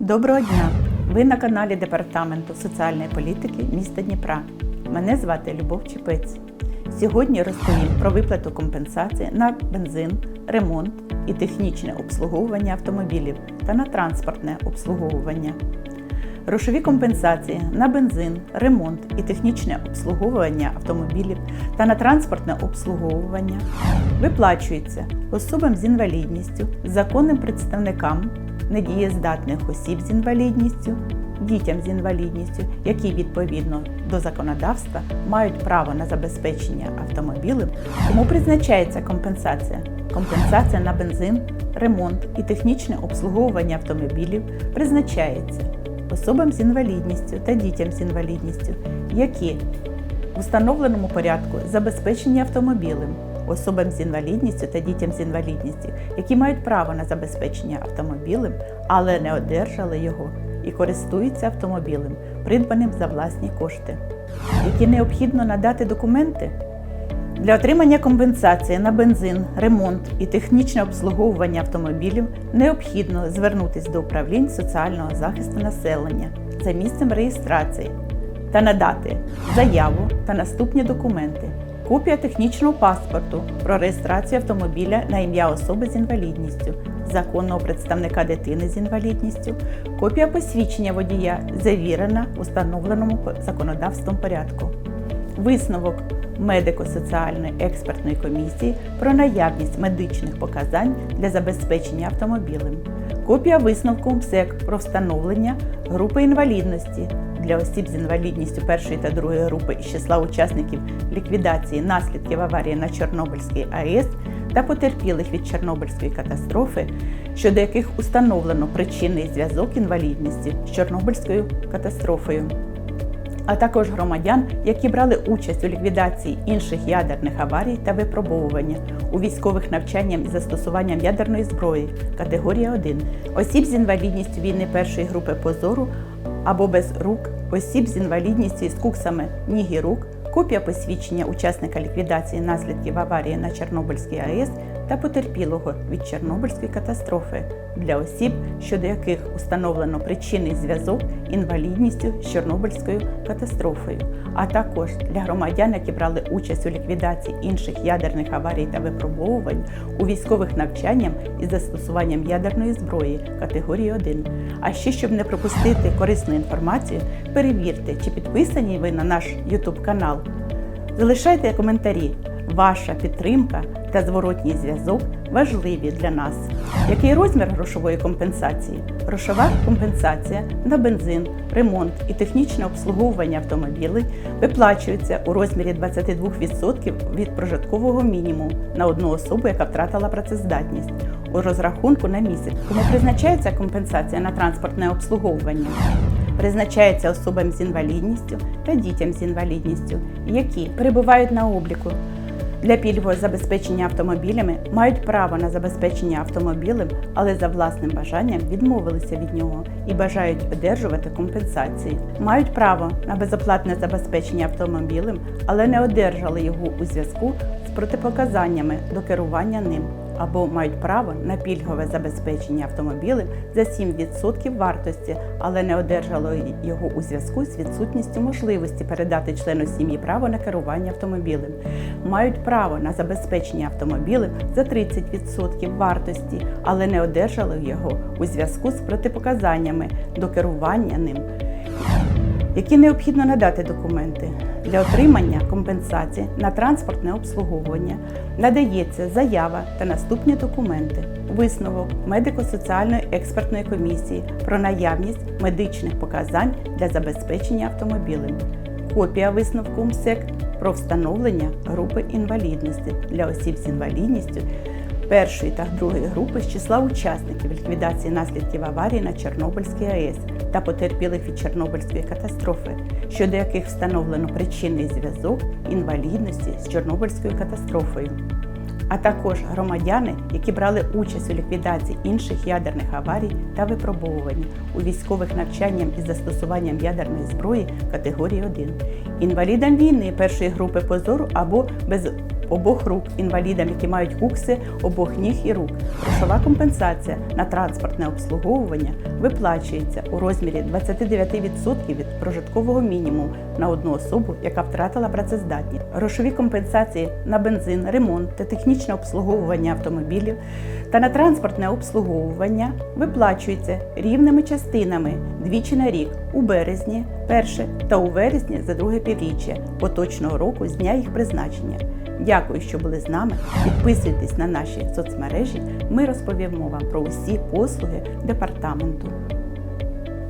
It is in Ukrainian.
Доброго дня! Ви на каналі Департаменту соціальної політики міста Дніпра. Мене звати Любов Чепець. Сьогодні розповім про виплату компенсації на бензин, ремонт і технічне обслуговування автомобілів та на транспортне обслуговування. Грошові компенсації на бензин, ремонт і технічне обслуговування автомобілів та на транспортне обслуговування виплачуються особам з інвалідністю, законним представникам недієздатних осіб з інвалідністю, дітям з інвалідністю, які відповідно до законодавства мають право на забезпечення автомобілем, кому призначається компенсація. Компенсація на бензин, ремонт і технічне обслуговування автомобілів призначається особам з інвалідністю та дітям з інвалідністю, які в установленому порядку забезпечені автомобілем, особам з інвалідністю та дітям з інвалідністю, які мають право на забезпечення автомобілем, але не одержали його і користуються автомобілем, придбаним за власні кошти, які необхідно надати документи. Для отримання компенсації на бензин, ремонт і технічне обслуговування автомобілів необхідно звернутися до управлінь соціального захисту населення за місцем реєстрації та надати заяву та наступні документи. Копія технічного паспорту про реєстрацію автомобіля на ім'я особи з інвалідністю, законного представника дитини з інвалідністю, копія посвідчення водія завірена в установленому законодавством порядку. Висновок медико-соціальної експертної комісії про наявність медичних показань для забезпечення автомобілем, копія висновку МСЕК про встановлення групи інвалідності для осіб з інвалідністю першої та другої групи із числа учасників ліквідації наслідків аварії на Чорнобильській АЕС та потерпілих від Чорнобильської катастрофи, щодо яких установлено причинний зв'язок інвалідності з Чорнобильською катастрофою. А також громадян, які брали участь у ліквідації інших ядерних аварій та випробовування у військових навчанням із застосуванням ядерної зброї категорія 1, осіб з інвалідністю війни першої групи позору або без рук, осіб з інвалідністю із куксами. Ніг і рук, копія посвідчення учасника ліквідації наслідків аварії на Чорнобильській АЕС та потерпілого від Чорнобильської катастрофи для осіб, щодо яких установлено причинний зв'язок інвалідністю з Чорнобильською катастрофою, а також для громадян, які брали участь у ліквідації інших ядерних аварій та випробовувань у військових навчанням із застосуванням ядерної зброї категорії 1. А ще щоб не пропустити корисну інформацію, перевірте, чи підписані ви на наш YouTube канал. Залишайте коментарі. Ваша підтримка та зворотній зв'язок важливі для нас. Який розмір грошової компенсації? Грошова компенсація на бензин, ремонт і технічне обслуговування автомобілів виплачується у розмірі 22% від прожиткового мінімуму на одну особу, яка втратила працездатність. У розрахунку на місяць, кому призначається компенсація на транспортне обслуговування призначається особам з інвалідністю та дітям з інвалідністю, які перебувають на обліку. Для пільгового забезпечення автомобілями мають право на забезпечення автомобілем, але за власним бажанням відмовилися від нього і бажають одержувати компенсації. Мають право на безоплатне забезпечення автомобілем, але не одержали його у зв'язку з протипоказаннями до керування ним або мають право на пільгове забезпечення автомобілем за 7% вартості, але не одержали його у зв'язку з відсутністю можливості передати члену сім'ї право на керування автомобілем. Мають право на забезпечення автомобілем за 30% вартості, але не одержали його у зв'язку з протипоказаннями до керування ним. Які необхідно надати документи для отримання компенсації на транспортне обслуговування надається заява та наступні документи, висновок медико-соціальної експертної комісії про наявність медичних показань для забезпечення автомобілем, копія висновку МСЕК про встановлення групи інвалідності для осіб з інвалідністю першої та другої групи з числа учасників ліквідації наслідків аварії на Чорнобильській АЕС та потерпілих від Чорнобильської катастрофи, щодо яких встановлено причинний зв'язок інвалідності з Чорнобильською катастрофою. А також громадяни, які брали участь у ліквідації інших ядерних аварій та випробовувань у військових навчанням із застосуванням ядерної зброї категорії 1, інвалідам війни першої групи позору або без обох рук інвалідам, які мають кукси обох ніг і рук. Грошова компенсація на транспортне обслуговування виплачується у розмірі 29% від прожиткового мінімуму на одну особу, яка втратила працездатність. Грошові компенсації на бензин, ремонт та технічне обслуговування автомобілів та на транспортне обслуговування виплачуються рівними частинами двічі на рік у березні, перше та у вересні за друге півріччя поточного року з дня їх призначення. Дякую, що були з нами. Підписуйтесь на наші соцмережі. Ми розповімо вам про усі послуги департаменту.